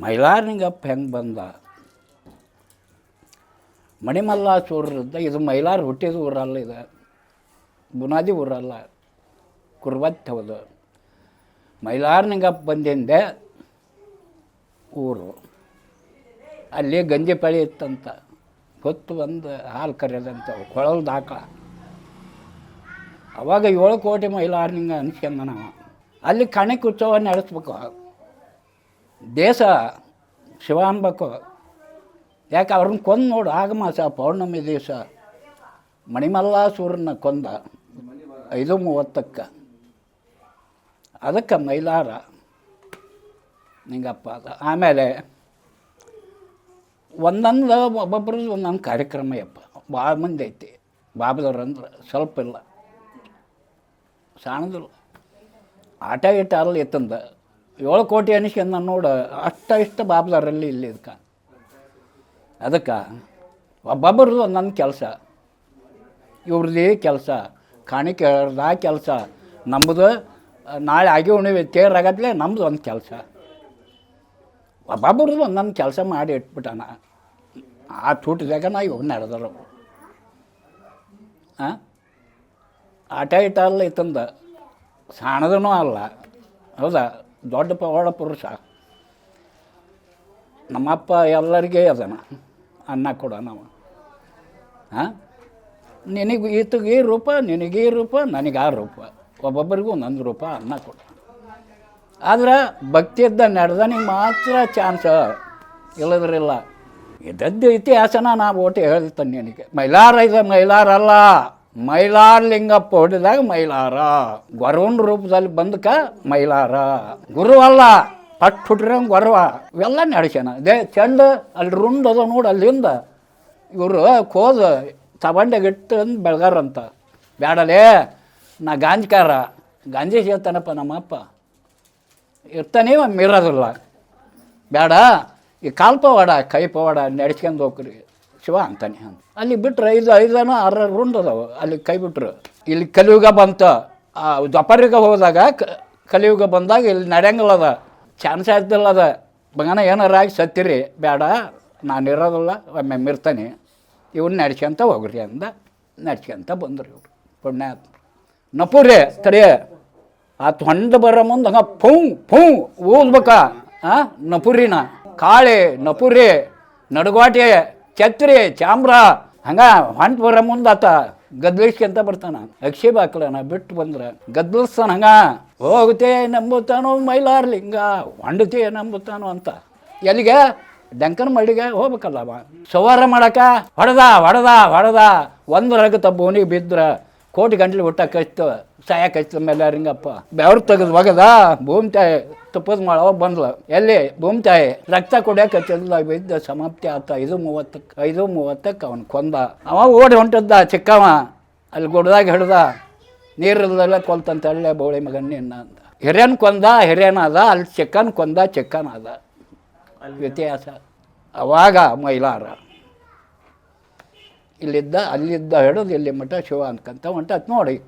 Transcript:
ಮೈಲಾರನಿಗಪ್ಪ ಹೆಂಗೆ ಬಂದ? ಮಣಿಮಲ್ಲಾಸೂರ್ದ ಇದು ಮೈಲಾರ ಹುಟ್ಟಿದ ಊರಲ್ಲ ಇದು. ಬುನಾದಿ ಊರಲ್ಲ. ಕುರ್ಬತ್ ಹೌದು. ಮೈಲಾರ್ನಿಂಗಪ್ಪ ಬಂದಿಂದೆ ಊರು. ಅಲ್ಲಿ ಗಂಜಿ ಪಳಿ ಇತ್ತಂತ. ಹೊತ್ತು ಬಂದು ಹಾಲು ಕರೆಯೋದಂತ ಕೊಳಲ್ ದಾಖಲ ಅವಾಗ ಏಳು ಕೋಟಿ ಮೈಲಾರನಿಂಗ ಅನ್ಸ್ಕೊಂಡ ನಾವು. ಅಲ್ಲಿ ಕಣಕ್ಕೆ ಉತ್ಸವ ನಡೆಸ್ಬೇಕು. ದೇಶ ಶಿವ ಅನ್ಬೇಕು ಯಾಕೆ ಅವ್ರನ್ನ ಕೊಂದು ನೋಡು, ಆಗಮಾಸ ಪೌರ್ಣಮಿ ದಿವಸ. ಮಣಿಮಲ್ಲಾಸೂರನ್ನ ಕೊಂದ ಐದು ಮೂವತ್ತಕ್ಕೆ. ಅದಕ್ಕೆ ಮೈಲಾರ. ನಿಂಗಪ್ಪ ಅದ. ಆಮೇಲೆ ಒಂದೊಂದು ಒಬ್ಬೊಬ್ರದ್ದು ಒಂದೊಂದು ಕಾರ್ಯಕ್ರಮ ಯಪ್ಪ. ಭಾಳ ಮಂದಿ ಐತಿ. ಬಾಬದವ್ರು ಅಂದ್ರೆ ಸ್ವಲ್ಪ ಇಲ್ಲ. ಸಾಣದಿಲ್ಲ ಆಟ ಗೀಟ ಅಲ್ಲಿ ಇತ್ತಂದ. ಏಳು ಕೋಟಿ ಅನಿಸ್ಕೊಂಡ ನೋಡು, ಅಷ್ಟ ಇಷ್ಟ ಬಾಬ್ದಾರಲ್ಲಿ ಇಲ್ಲಿ ಇದಕ್ಕೆ ಅದಕ್ಕೆ, ಒಬ್ಬೊಬ್ಬರದು ಒಂದೊಂದು ಕೆಲಸ. ಇವ್ರದ್ದೇ ಕೆಲಸ. ಕಾಣಿಕೆ ಆ ಕೆಲಸ. ನಮ್ಮದು ನಾಳೆ ಆಗಿ ಉಣಿವೆ ತೇರಾಗತ್ಲೆ ನಮ್ಮದು ಒಂದು ಕೆಲಸ. ಒಬ್ಬೊಬ್ಬರದು ಒಂದೊಂದು ಕೆಲಸ ಮಾಡಿ ಇಟ್ಬಿಟ್ಟಾನ. ಆ ತೂಟದಾಗ ನಾ ಇವ್ ನಡೆದರು ಹಾಂ ಆಟ ಇಟ ಅಲ್ಲ ಇತ್ತಂದ. ಸಣ್ಣದೂ ಅಲ್ಲ. ಹೌದಾ? ದೊಡ್ಡ ಪವಾಡ ಪುರುಷ. ನಮ್ಮಪ್ಪ ಎಲ್ಲರಿಗೆ ಅದನ. ಅನ್ನ ಕೊಡ ನಾವು ಹಾಂ ನಿನಗೆ ಈತಗೆ ಈ ರೂಪ, ನಿನಗೆ ರೂಪ, ನನಗೆ ಆ ರೂಪ. ಒಬ್ಬೊಬ್ಬರಿಗೂ ಒಂದೊಂದು ರೂಪ, ಅನ್ನ ಕೊಡ. ಆದ್ರೆ ಇದ್ದ ನಡೆದನಿಗೆ ಮಾತ್ರ ಚಾನ್ಸ. ಇಲ್ಲದ್ರಿಲ್ಲ ಇದ್ದದ್ದು ಇತಿಹಾಸನ ನಾವು ಓಟಿ ಹೇಳ್ತಾನೆ ನಿನಗೆ. ಮೈಲಾರ ಇದೆ ಮೈಲಾರ ಅಲ್ಲ ಮೈಲಾರ ಲಿಂಗಪ್ಪ ಮೈಲಾರ. ಗೊರವನ ರೂಪದಲ್ಲಿ ಬಂದಕ ಮೈಲಾರ. ಗುರು ಅಲ್ಲ ಪಟ್ ಹುಟ್ರಂಗೆ ಗೊರವ. ಇವೆಲ್ಲ ನಡೆಸ್ಯಾನ. ದೇ ಚೆಂಡ ಅಲ್ಲಿ ರುಂಡ್ ಅದ ನೋಡಿ ಅಲ್ಲಿಂದ ಇವರು ಕೋದ ತಗೊಂಡಾಗ ಇಟ್ಟು ಅಂದ್ ಬೆಳ್ಗಾರಂತ. ಬ್ಯಾಡಲೇ, ನಾ ಗಾಂಜಿಕಾರ ಗಾಂಜಿ ಸೇರ್ತಾನಪ್ಪ ನಮ್ಮಪ್ಪ, ಇರ್ತಾನೆ ಮೀರೋದಿಲ್ಲ. ಬೇಡ ಈ ಕಾಲ್ಪವಾಡ ಕೈ ಪವಾಡ ನಡೆಸ್ಕೊಂಡು ಹೋಗ್ರಿ. ಶಿವ ಅಂತಾನೆ ಅಲ್ಲಿ ಬಿಟ್ಟರೆ ಐದು ಐದನ ಆರು ರೂಂಡ್ ಅದಾವೆ ಅಲ್ಲಿ ಕೈ ಬಿಟ್ರು. ಇಲ್ಲಿ ಕಲಿಯುಗ ಬಂತು, ಆ ದ್ವಪರಿಗ ಹೋದಾಗ ಕಲಿಯುಗ ಬಂದಾಗ ಇಲ್ಲಿ ನಡೆಯಂಗಿಲ್ಲ ಅದ ಚಾನ್ಸ್ ಆಗ್ತಿಲ್ಲ ಅದ ಮಗನ ಏನಾರ ಆಗಿ ಸತ್ತಿರಿ, ಬೇಡ, ನಾನು ಇರೋದಿಲ್ಲ, ಒಮ್ಮೆ ಮಿರ್ತಾನೆ ಇವ್ನ ನಡ್ಸ್ಕೊಂತ ಹೋಗ್ರಿ ಅಂದ, ನಡ್ಸ್ಕೊಂತ ಬಂದರು ಇವರು ಪುಣ್ಯ ನಪುರೆ ತಡೆ ಆ ತೊಂಡ ಬರೋ ಮುಂದೆ ಹಂಗೆ ಫೂ ಫೂ, ಊದ್ಬೇಕಾ? ಹಾಂ ನಪುರಿನ. ಕಾಳೆ ನಪುರಿ ನಡುಗಾಟೆ ಛತ್ರಿ ಚಾಮ್ರ, ಹಂಗ ಹೊಂಟ್ ಬರ ಮುಂದೆ ಆತ ಗದ್ಲಿಸ್ಕೊಂತ ಬರ್ತಾನ. ಅಕ್ಷಿ ಬಾಕ್ಲನ ಬಿಟ್ಟು ಬಂದ್ರೆ, ಗದ್ಲಿಸ್ತಾನ ಹಂಗ, ಹೋಗುತ್ತೆ ನಂಬುತ್ತಾನೋ ಮೈಲಾರ್ಲಿಂಗ ಹೊಂಡತೆ ನಂಬುತ್ತಾನೋ ಅಂತ. ಎಲ್ಲಿಗೆ? ಡಂಕನ ಮಡಿಗೆ ಹೋಗ್ಬೇಕಲ್ಲ ಅವ. ಸವಾರ ಮಾಡಕ, ಹೊಡೆದ ಹೊಡೆದ ಹೊಡೆದ. ಒಂದು ರಗತ ಬೋನಿಗೆ ಬಿದ್ರ, ಕೋಟಿ ಗಂಟ್ಲು ಹುಟ್ಟ ಕಚ್ತು, ಸಾಯ ಕಚ್ತ ಮೇಲೆ ರಿಂಗಪ್ಪ ಬೆವ್ರು ತೆಗೆದು ಒಗದ ಭೂಮಿ ತಾಯಿ ತುಪ್ಪದ ಮಾಡವ ಬಂದ್ಲು. ಎಲ್ಲಿ? ಭೂಮಿ ತಾಯಿ ರಕ್ತ ಕೊಡಕ್ಕೆ ಬಿದ್ದ ಸಮಾಪ್ತಿ ಆತ. ಐದು ಮೂವತ್ತಕ್ಕೆ ಐದು ಮೂವತ್ತಕ್ಕೆ ಅವನು ಕೊಂದ. ಅವ ಓಡಿ ಹೊಂಟದ್ದ ಚಿಕ್ಕವ. ಅಲ್ಲಿ ಗುಡ್ದಾಗ ಹಿಡ್ದ ನೀರಿಲ್ದಲ್ಲ ಕೊಲ್ತಂತ ಅಲ್ಲೇ ಬೋಳಿ ಮಗನ್ ನಿನ್ನ ಅಂತ. ಹಿರಿಯನ್ ಕೊಂದ ಹಿರಿಯನ ಅದ. ಅಲ್ಲಿ ಚಿಕ್ಕನ್ ಕೊಂದ ಚಿಕ್ಕನ ಅದ. ವ್ಯತ್ಯಾಸ. ಅವಾಗ ಮೈಲಾರ. ಇಲ್ಲಿದ್ದ ಅಲ್ಲಿದ್ದ ಹಿಡಿದು ಇಲ್ಲಿ ಮಠ ಶಿವ ಅನ್ಕಂತ ಹೊಂಟತ್ ನೋಡಿ.